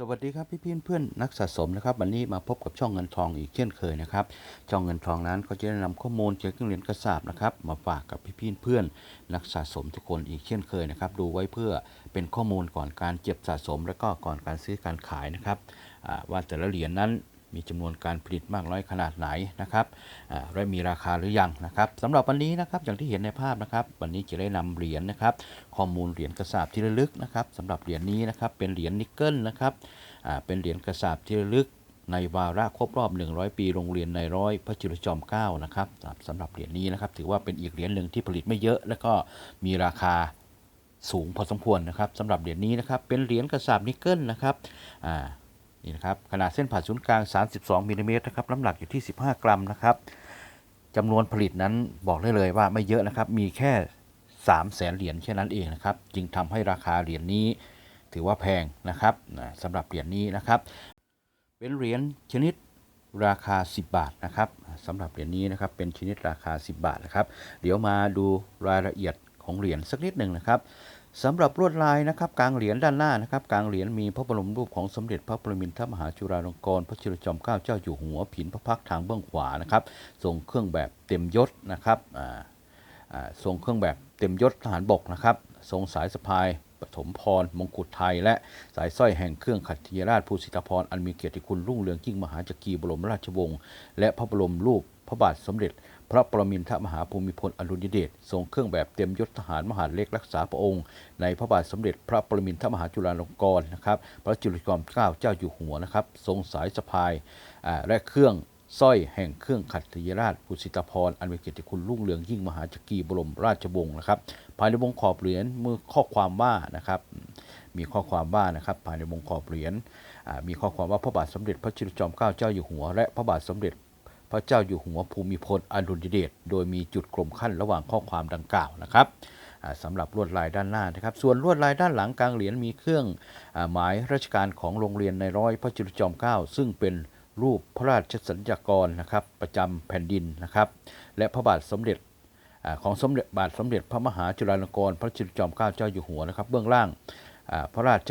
สวัสดีครับพี่พี่เพื่อนนักสะสมนะครับวันนี้มาพบกับช่องเงินทองอีกเช่นเคยนะครับช่องเงินทองนั้นก็จะได้นำข้อมูลเกี่ยวกับเหรียญกระสาบนะครับมาฝากกับพี่พี่เพื่อนนักสะสมทุกคนอีกเช่นเคยนะครับดูไว้เพื่อเป็นข้อมูลก่อนการเก็บสะสม และก็ก่อนการซื้อการขายนะครับว่าแต่ละเหรียญนั้น มีจำนวนการผลิตมากน้อยขนาดไหนนะครับและมีราคาหรือยังนะครับสำหรับวันนี้นะครับอย่างที่เห็นในภาพนะครับ วันนี้จะได้นำเหรียญนะครับ ข้อมูลเหรียญกระสาบที่ระลึกนะครับสำหรับเหรียญนี้นะครับเป็นเหรียญนิกเกิลนะครับเป็นเหรียญกระสาบที่ระลึกในวาระครบรอบ 100 ปีโรงเรียนในร้อยพระจุลจอมเกล้านะครับสำหรับเหรียญนี้นะครับ ถือว่าเป็นอีกเหรียญหนึ่งที่ผลิตไม่เยอะ และก็มีราคาสูงพอสมควรนะครับสำหรับเหรียญนี้นะครับเป็นเหรียญกระสาบนิกเกิลนะครับ นี่นะครับขนาดเส้นผ่าศูนย์กลาง 32มิลลิเมตรนะครับน้ำหนักอยู่ที่ 15 กรัมนะครับจำนวนผลิตนั้นบอกได้เลยว่าไม่เยอะนะครับมีแค่ 3 0 0แสนเหรียญแค่นั้นเองนะครับจึงทำให้ราคาเหรียญนี้ถือว่าแพงนะครับนะสำหรับเหรียญนี้นะครับ เป็นเหรียญชนิดราคา 10 บาทนะครับสำหรับเหรียญนี้นะครับเป็นชนิดราคา 10 บาทนะครับ เดี๋ยวมาดูรายละเอียด ของเหรียญสักนิดหนึ่งนะครับสำหรับลวดลายนะครับกลางเหรียญด้านหน้านะครับกลางเหรียญมีพระบรมรูปของสมเด็จพระปรมินทรมหาจุฬาลงกรณ์พระจุลจอมเกล้าเจ้าอยู่หัวผินพระพักทางเบื้องขวานะครับทรงเครื่องแบบเต็มยศนะครับทรงเครื่องแบบเต็มยศทหารบกนะครับทรงสายสะพายปฐมพรมงกุฎไทย และสายสร้อยแห่งเครื่องขัตติยราชภูสิทธพรอันมีเกียรติคุณรุ่งเรืองยิ่งมหาจักรีบรมราชวงศ์และพระบรมรูปพระบาทสมเด็จ พระปรมินทรมหาภูมิพลอดุลยเดชทรงเครื่องแบบเต็มยศทหารมหาเล็กรักษาพระองค์ ในพระบาทสมเด็จพระปรมินทรมหาจุฬาลงกรณ์นะครับ พระจุลจอมเกล้าเจ้าอยู่หัวนะครับ ทรงสายสะพายและเครื่องสร้อยแห่งเครื่องขัตติยราชภูสิตพรอันมีเกียรติคุณรุ่งเรืองยิ่งมหาจักรีบรมราชวงศ์นะครับ ภายในวงขอบเหรียญมือข้อความว่านะครับ มีข้อความว่านะครับภายในวงขอบเหรียญมีข้อความว่าพระบาทสมเด็จพระจุลจอมเกล้าเจ้าอยู่หัว และพระบาทสมเด็จ ระเจ้าอยู่หัวภูมิพลอดุลยเดชโดยมีจุดกลมขั้นระหว่างข้อความดังกล่าวนะครับสำหรับลวดลายด้านหน้านะครับ ส่วนลวดลายด้านหลังกลางเหรียญมีเครื่องอหมายราชการของโรงเรียนในร้อยพระจุลจอมเกล้าซึ่งเป็นรูปพระราชสัญญากรนะครับประจำแผ่นดินนะครับ และพระบาทสมเด็จอของสมเด็จบาทสมเด็จพระมหาจุฬาลงกรณ์พระจุลจอมเกล้าเจ้าอยู่หัวนะครับ เบื้องล่างพระราช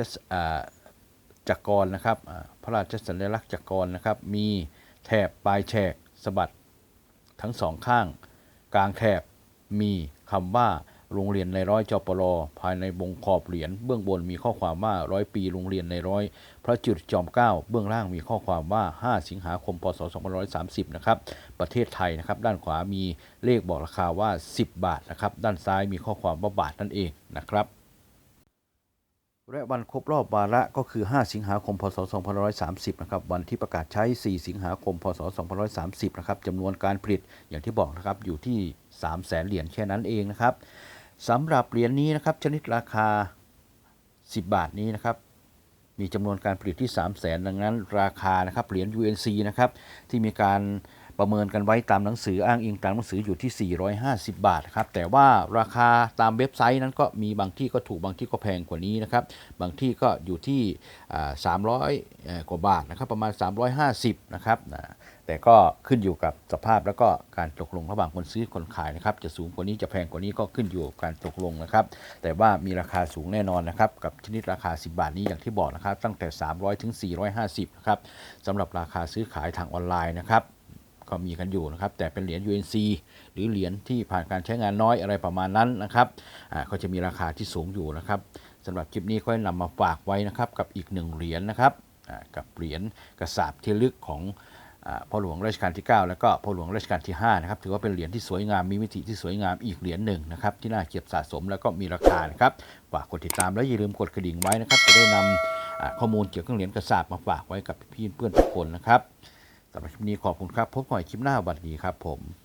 จักรนะครับพระราชสัญลักษณ์จักรนะครับ มีแถบปลายแฉก สะบัดทั้งสองข้าง กลางแถบมีคำว่าโรงเรียนในร้อยจปรภายในวงขอบเหรียญเบื้องบนมีข้อความว่าร้อยปีโรงเรียนในร้อย พระจุลจอมเกล้าเบื้องล่างมีข้อความว่า 5 สิงหาคมพศ2530 นะครับ ประเทศไทยนะครับ ด้านขวามีเลขบอกราคาว่า 10 บาทนะครับ ด้านซ้ายมีข้อความว่าบาทนั่นเองนะครับ และวันครบรอบวาระก็คือ 5 สิงหาคม พศ 2530 นะครับ วันที่ประกาศใช้ 4 สิงหาคม พศ 2530 นะครับจำนวนการผลิตอย่างที่บอกนะครับ อยู่ที่ 3 0 0แสนเหรียญแค่นั้นเองนะครับสำหรับเหรียญนี้นะครับ ชนิดราคา 10 บาทนี้นะครับ มีจำนวนการผลิตที่ 3 0 0แสนดังนั้น ราคานะครับ เหรียญ UNC นะครับ ที่มีการ ประเมินกันไว้ตามหนังสืออ้างอิงตามหนังสืออยู่ที่ 450 บาทครับแต่ว่าราคาตามเว็บไซต์นั้นก็มีบางที่ก็ถูกบางที่ก็แพงกว่านี้นะครับบางที่ก็อยู่ที่ 300 กว่าบาทนะครับประมาณ 350 นะครับแต่ก็ขึ้นอยู่กับสภาพแล้วก็การตกลงระหว่างคนซื้อคนขายนะครับจะสูงกว่านี้จะแพงกว่านี้ก็ขึ้นอยู่กับการตกลงนะครับแต่ว่ามีราคาสูงแน่นอนนะครับกับชนิดราคา 10 บาทนี้อย่างที่บอกนะครับตั้งแต่ 300 ถึง 450 นะครับสำหรับราคาซื้อขายทางออนไลน์นะครับ ก็มีกันอยู่นะครับ แต่เป็นเหรียญ UNC หรือเหรียญที่ผ่านการใช้งานน้อยอะไรประมาณนั้นนะครับอ่าก็จะมีราคาที่สูงอยู่นะครับสำหรับคลิปนี้ก็นำมาฝากไว้นะครับ กับอีกหนึ่งเหรียญนะครับอ่ากับเหรียญกระสาบที่ลึกของอ่าพ่อหลวงรัชกาลที่ 9 แล้วก็พ่อหลวงรัชกาลที่5นะครับถือว่าเป็นเหรียญที่สวยงามมีมิติที่สวยงามอีกเหรียญหนึ่งนะครับที่น่าเก็บสะสมแล้วก็มีราคานะครับฝากกดติดตามและอย่าลืมกดกระดิ่งไว้นะครับจะได้นำข้อมูลเกี่ยวกับเหรียญกระสาบมาฝากไว้กับพี่เพื่อนทุกคนนะครับ สำหรับคลิปนี้ขอบคุณครับ พบกันใหม่คลิปหน้าวันนี้ครับผม